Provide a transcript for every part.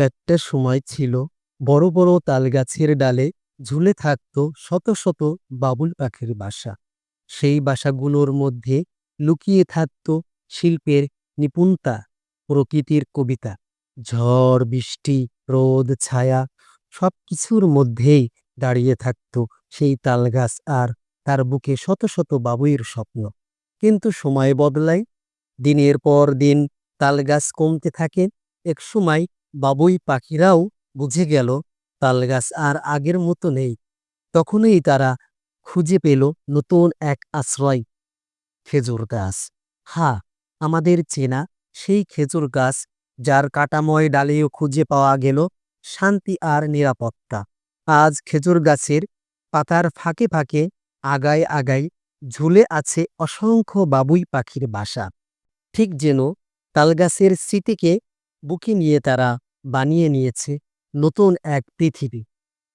একটা সময় ছিল। বড় বড় তালগাছের ডালে ঝুলে থাকত শত শত বাবুল পাখির বাসা। সেই বাসাগুলোর মধ্যে লুকিয়ে থাকত শিল্পের নিপুণতা, প্রকৃতির কবিতা। ঝড়, বৃষ্টি, রোদ, ছায়া সব কিছুর মধ্যেই দাঁড়িয়ে থাকত সেই তালগাছ আর তার বুকে শত শত বাবুইয়ের স্বপ্ন। কিন্তু সময় বদলায়, দিনের পর দিন তালগাছ কমতে থাকে একসময় বাবুই পাখিরাও বুঝে গেল, তালগাছ আর আগের মতো নেই। তখনই তারা খুঁজে পেল নতুন এক আশ্রয়। খেজুর গাছ। হা, আমাদের চেনা সেই খেজুর গাছ, যার কাটাময় ডালেও খুঁজে পাওয়া গেল শান্তি আর নিরাপত্তা। আজ খেজুর গাছের পাতার ফাঁকে ফাঁকে আগায় আগায় ঝুলে আছে অসংখ্য বাবুই পাখির বাসা। ঠিক যেন তালগাছের স্মৃতিকে বুকে নিয়ে তারা বানিয়ে নিয়েছে নতুন এক পৃথিবী।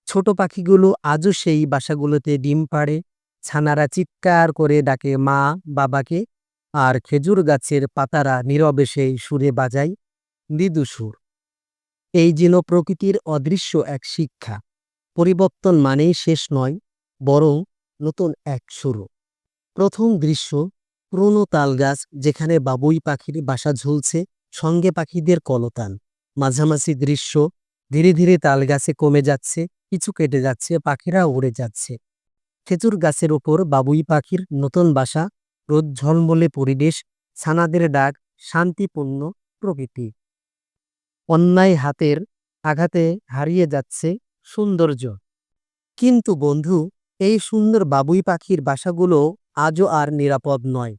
ছোট পাখিগুলো আজও সেই বাসাগুলোতে ডিম পাড়ে, ছানারা চিৎকার করে ডাকে মা, বাবাকে, আর খেজুর গাছের পাতারা নীরবে সেই সুরে বাজায়, মৃদু সুর। এই যেন প্রকৃতির অদৃশ্য এক শিক্ষা। পরিবর্তন মানেই শেষ নয়, বরং নতুন এক শুরু। প্রথম দৃশ্য, পুরনো তালগাছ যেখানে বাবুই পাখির বাসা ঝুলছে সঙ্গে পাখিদের কলতান। মাঝামাঝি দৃশ্য, ধীরে ধীরে তালগাছে কমে যাচ্ছে, কিছু কেটে যাচ্ছে, পাখিরা উড়ে যাচ্ছে। খেজুর গাছের ওপর বাবুই পাখির নতুন বাসা, রোদ ঝলমলে পরিবেশ, ছানাদের ডাক, শান্তিপূর্ণ প্রকৃতি। অন্যায় হাতের আঘাতে হারিয়ে যাচ্ছে সৌন্দর্য। কিন্তু বন্ধু, এই সুন্দর বাবুই পাখির বাসাগুলো আজও আর নিরাপদ নয়।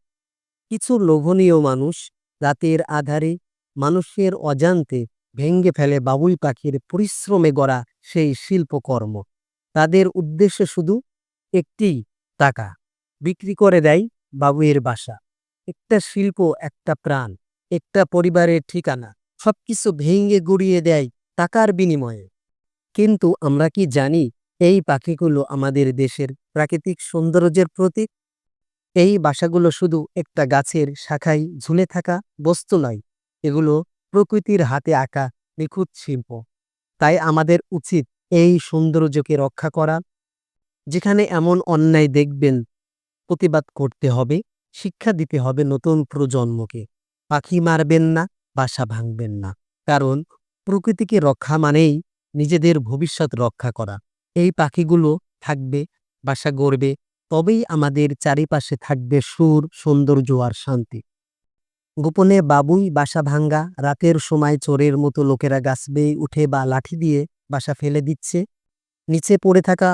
কিছু লোভনীয় মানুষ রাতের আধারে মানুষের অজান্তে ভেঙ্গে ফেলে বাবুই পাখির পরিশ্রমে গড়া সেই শিল্পকর্ম। তাদের উদ্দেশ্য শুধু একটি টাকা, বিক্রি করে দেয় বাবুইয়ের বাসা। একটা শিল্প, একটা প্রাণ, একটা পরিবারের ঠিকানা, সবকিছু ভেঙে গুড়িয়ে দেয় টাকার বিনিময়ে। কিন্তু আমরা কি জানি এই পাখিগুলো আমাদের দেশের প্রাকৃতিক সৌন্দর্যের প্রতীক? এই বাসাগুলো শুধু একটা গাছের শাখায় ঝুলে থাকা বস্তু নয় এগুলো প্রকৃতির হাতে আঁকা নিখুঁত শিল্প। তাই আমাদের উচিত এই সৌন্দর্যকে রক্ষা করা, যেখানে এমন অন্যায় দেখবেন, প্রতিবাদ করতে হবে, শিক্ষা দিতে হবে নতুন প্রজন্মকে। পাখি মারবেন না, বাসা ভাঙবেন না। কারণ প্রকৃতিকে রক্ষা মানেই নিজেদের ভবিষ্যৎ রক্ষা করা। এই পাখিগুলো থাকবে, বাসা গড়বে, তবেই আমাদের চারিপাশে থাকবে সুর, সৌন্দর্য আর শান্তি। গোপনে বাবুই বাসা ভাঙ্গা, রাতের সময় চোরের মতো লোকেরা গাছ বেয়ে উঠে বা লাঠি দিয়ে বাসা ফেলে দিচ্ছে। নিচে পড়ে থাকা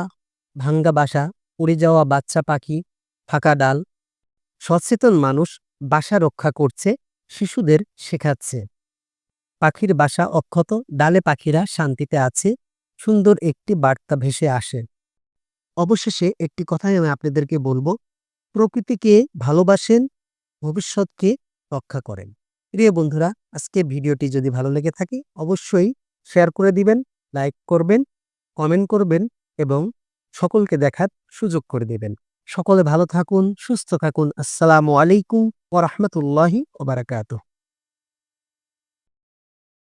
ভাঙ্গা বাসা উড়ে যাওয়া বাচ্চা পাখি, ফাঁকা ডাল। সচেতন মানুষ বাসা রক্ষা করছে, শিশুদের শেখাচ্ছে। পাখির বাসা অক্ষত, ডালে পাখিরা শান্তিতে আছে, সুন্দর একটি বার্তা ভেসে আসে। অবশেষে একটি কথাই আমি আপনাদেরকে বলব, প্রকৃতিকে ভালোবাসেন, ভবিষ্যৎকে রক্ষা করেন। প্রিয় বন্ধুরা, আজকে ভিডিওটি যদি ভালো লেগে থাকে, অবশ্যই শেয়ার করে দিবেন, লাইক করবেন, কমেন্ট করবেন এবং সকলকে দেখার সুযোগ করে দেবেন। সকলে ভালো থাকুন, সুস্থ থাকুন। আসসালামু আলাইকুম ওরহমতুল্লাহি ওবরাকাতুহ